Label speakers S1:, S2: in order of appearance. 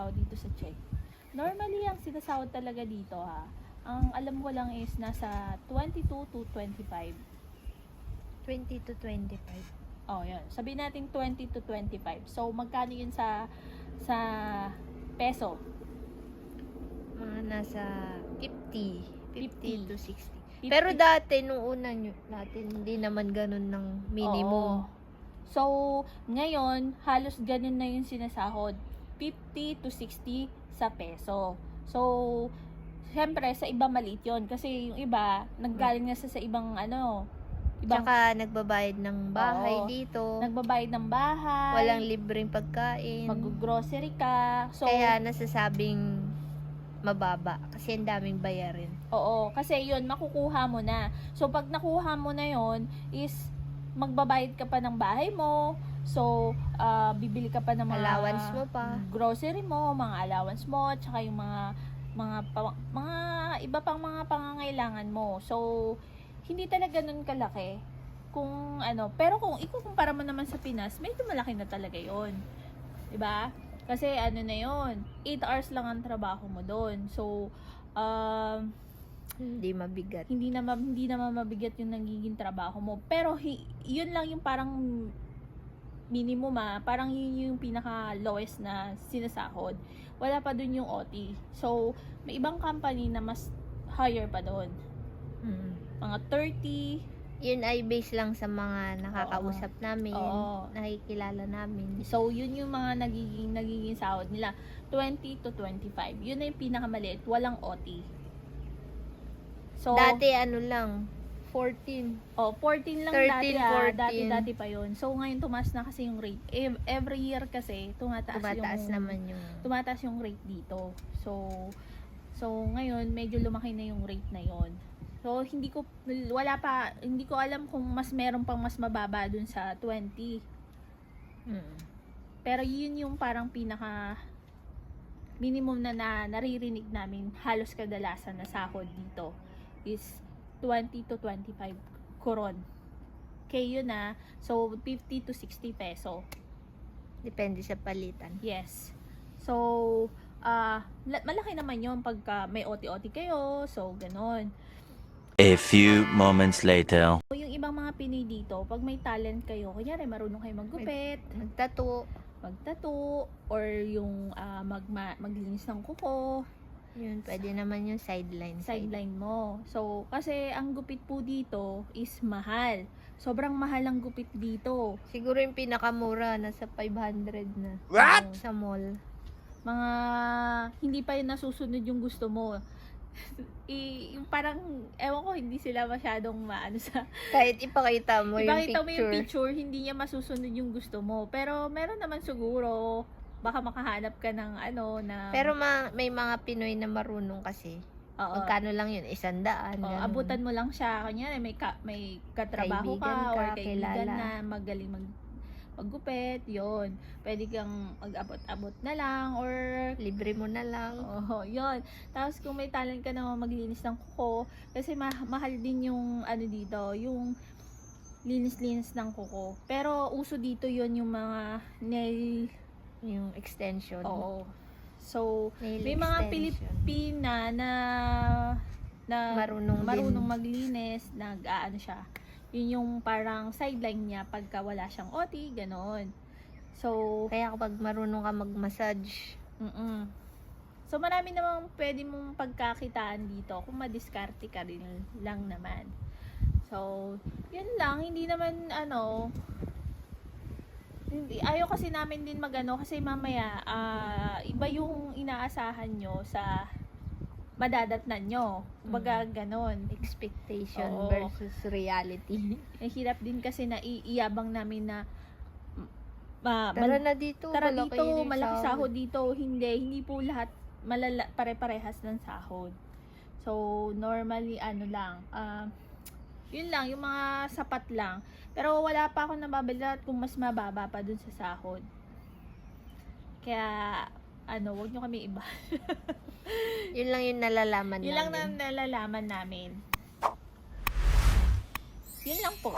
S1: sinasahod dito sa check? Normally, ang sinasahod talaga dito ha, ang alam ko lang is nasa 22 to 25.
S2: 20 to 25.
S1: Oh, yun. Sabihin natin 20 to 25. So, magkano yun sa sa peso?
S2: Mga nasa 50. 50 to 60.
S1: 50.
S2: Pero dati, nung una nyo, natin, hindi naman ganun ng minimum.
S1: Oo. So, ngayon, halos ganun na yung sinasahod. 50 to 60 sa peso. So, syempre, sa iba maliit yun. Kasi yung iba, nanggaling na sa, sa ibang ano, ibang
S2: Tsaka nagbabayad ng bahay
S1: Oo.
S2: dito.
S1: nagbabayad ng bahay,
S2: Walang libreng pagkain.
S1: mag-grocery ka. So,
S2: Kaya nasasabing mababa. Kasi ang daming bayarin.
S1: Oo, kasi yun, makukuha mo na. So, pag nakuha mo na yun, is magbabayad ka pa ng bahay mo. So, ah, bibili ka pa ng mga
S2: Allowance mo pa.
S1: grocery mo, mga allowance mo, tsaka yung mga mga pa- mga iba pang mga pangangailangan mo. So, hindi talaga nun kalaki. Kung ano, pero kung ikukumpara mo naman sa Pinas, medyo malaki na talaga 'yon. 'Di ba? Kasi ano na 'yon, 8 hours lang ang trabaho mo doon. So, um,
S2: Hindi mabigat.
S1: hindi naman hindi naman mabigat yung nagiging trabaho mo. Pero hi, yun lang yung parang minimum ah, parang yun yung pinaka lowest na sinasahod. Wala pa dun yung OT. So, may ibang company na mas higher pa doon.
S2: Mm.
S1: Mga 30.
S2: Yun ay base lang sa mga nakakausap namin,
S1: Oo.
S2: nakikilala namin.
S1: So, yun yung mga nagiging nagiging sahod nila. 20 to 25. Yun na yung pinakamaliit. Walang OT. So,
S2: Dati ano lang, 14.
S1: Oh, 14 lang
S2: 13,
S1: dati ah.
S2: 14.
S1: Dati, dati pa yon So, ngayon tumaas na kasi yung rate. Ev- Every year kasi, tumataas,
S2: Tumataas
S1: yung,
S2: naman yung...
S1: tumataas yung rate dito. So, so ngayon, medyo lumaki na yung rate na yon So, hindi ko, wala pa, hindi ko alam kung mas meron pang mas mababa dun sa 20.
S2: Mm.
S1: Pero yun yung parang pinaka minimum na, na naririnig namin halos kadalasan na sahod dito is 20 to 25 koron. Kaya yun na. So, 50 to 60 peso.
S2: Depende sa palitan.
S1: Yes. So, ah la- malaki naman yun pagka may OT-OT kayo. So, ganon.
S3: A few moments later.
S1: So, yung ibang mga Pinoy dito, pag may talent kayo, kunyari marunong kayo maggupit,
S2: Magtato.
S1: magtato, or yung ah, magma- maglinis ng kuko,
S2: Yun, pwede naman yung sideline.
S1: sideline mo. So, kasi ang gupit po dito is mahal. Sobrang mahal ang gupit dito.
S2: Siguro yung pinakamura, nasa 500 na.
S1: What?
S2: Sa mall.
S1: Mga hindi pa yun nasusunod yung gusto mo. I, yung parang, ewan ko, hindi sila masyadong maano sa...
S2: Kahit ipakita mo yung
S1: Ipakita
S2: picture.
S1: mo yung picture, hindi niya masusunod yung gusto mo. Pero meron naman siguro, baka makahanap ka ng ano, na...
S2: Pero ma- may mga Pinoy na marunong kasi.
S1: Oo.
S2: Magkano lang yun? Isang daan.
S1: Oh,
S2: ganun.
S1: abutan mo lang siya. Kanya may ka, may katrabaho
S2: Kaibigan
S1: ka,
S2: ka,
S1: or kaibigan
S2: kilala.
S1: na magaling mag maggupit, yon Pwede kang mag-abot-abot na lang or
S2: Libre mo na lang.
S1: oh, yon Tapos kung may talent ka naman maglinis ng kuko, kasi ma- mahal din yung ano dito, yung linis-linis ng kuko. Pero uso dito yon yung mga nail,
S2: Yung extension.
S1: oo. So,
S2: Nail
S1: may mga
S2: extension.
S1: Pilipina na na
S2: Marunong din.
S1: marunong maglinis, nag-aano siya. Yun yung parang sideline niya pagka wala siyang OT, ganon. So,
S2: Kaya kapag marunong ka mag-massage,
S1: mm So, marami namang pwede mong pagkakitaan dito kung madiskarte ka rin lang naman. So, yun lang. Hindi naman, ano, hindi, ayaw kasi namin din magano kasi mamaya, ah, iba yung inaasahan nyo sa madadatnan nyo. Baga, ganon.
S2: expectation
S1: Oo.
S2: versus reality.
S1: Ang hirap din kasi na iiyabang namin na ma,
S2: Tara
S1: mal-
S2: na dito.
S1: tara
S2: malaki
S1: dito, malaki sahod dito. Hindi, hindi po lahat malala, pare-parehas ng sahod. So, normally, ano lang, ah, yun lang, yung mga sapat lang. Pero wala pa ako nababalat kung mas mababa pa dun sa sahod. Kaya, ano, wag nyo kami iba.
S2: Yun lang yung nalalaman
S1: Yun lang na
S2: namin.
S1: nalalaman namin. Yun lang po.